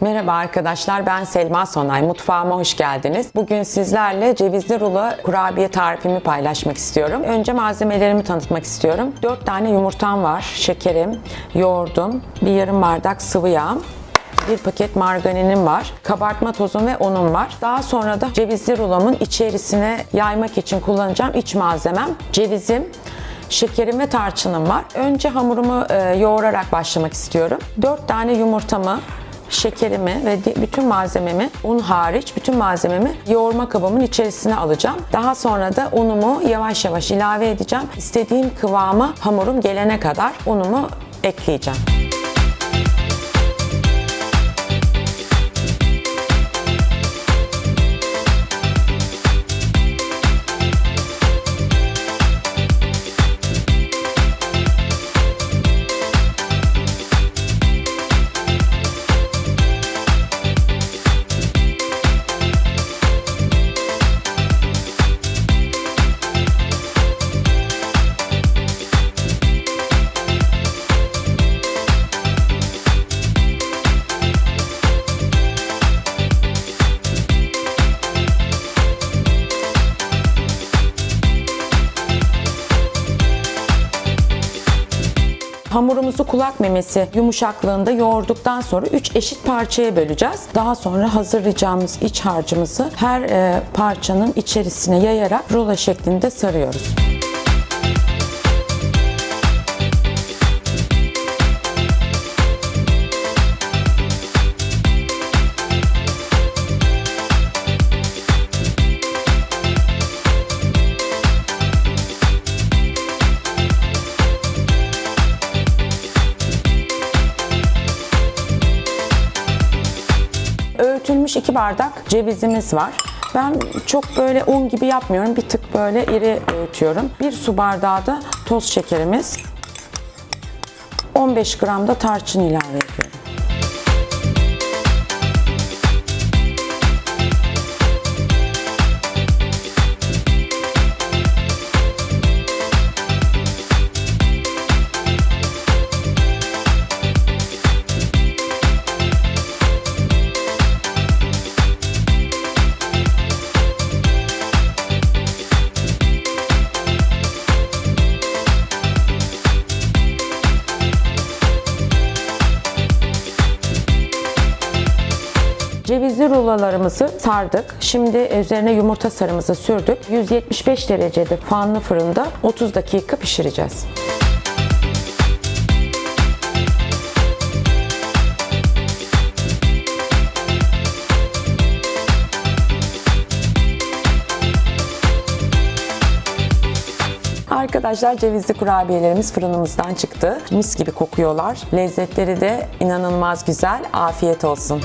Merhaba arkadaşlar ben Selma Sonay. Mutfağıma hoş geldiniz. Bugün sizlerle cevizli rulo kurabiye tarifimi paylaşmak istiyorum. Önce malzemelerimi tanıtmak istiyorum. 4 tane yumurtam var, şekerim, yoğurdum, bir yarım bardak sıvı yağ, bir paket margarinim var, kabartma tozum ve unum var. Daha sonra da cevizli rulomun içerisine yaymak için kullanacağım iç malzemem cevizim, şekerim ve tarçınım var. Önce hamurumu e, yoğurarak başlamak istiyorum. 4 tane yumurtamı, şekerimi ve bütün malzememi, un hariç bütün malzememi yoğurma kabımın içerisine alacağım. Daha sonra da unumu yavaş yavaş ilave edeceğim. İstediğim kıvama hamurum gelene kadar unumu ekleyeceğim. Hamurumuzu kulak memesi yumuşaklığında yoğurduktan sonra 3 eşit parçaya böleceğiz. Daha sonra hazırlayacağımız iç harcımızı her e, parçanın içerisine yayarak rulo şeklinde sarıyoruz. Öğütülmüş 2 bardak cevizimiz var. Ben çok böyle un gibi yapmıyorum. Bir tık böyle iri öğütüyorum. Bir su bardağı da toz şekerimiz. 15 gram da tarçın ilave ediyorum. Cevizli rulolarımızı sardık. Şimdi üzerine yumurta sarımızı sürdük. 175 derecede fanlı fırında 30 dakika pişireceğiz. Arkadaşlar cevizli kurabiyelerimiz fırınımızdan çıktı. Mis gibi kokuyorlar. Lezzetleri de inanılmaz güzel. Afiyet olsun.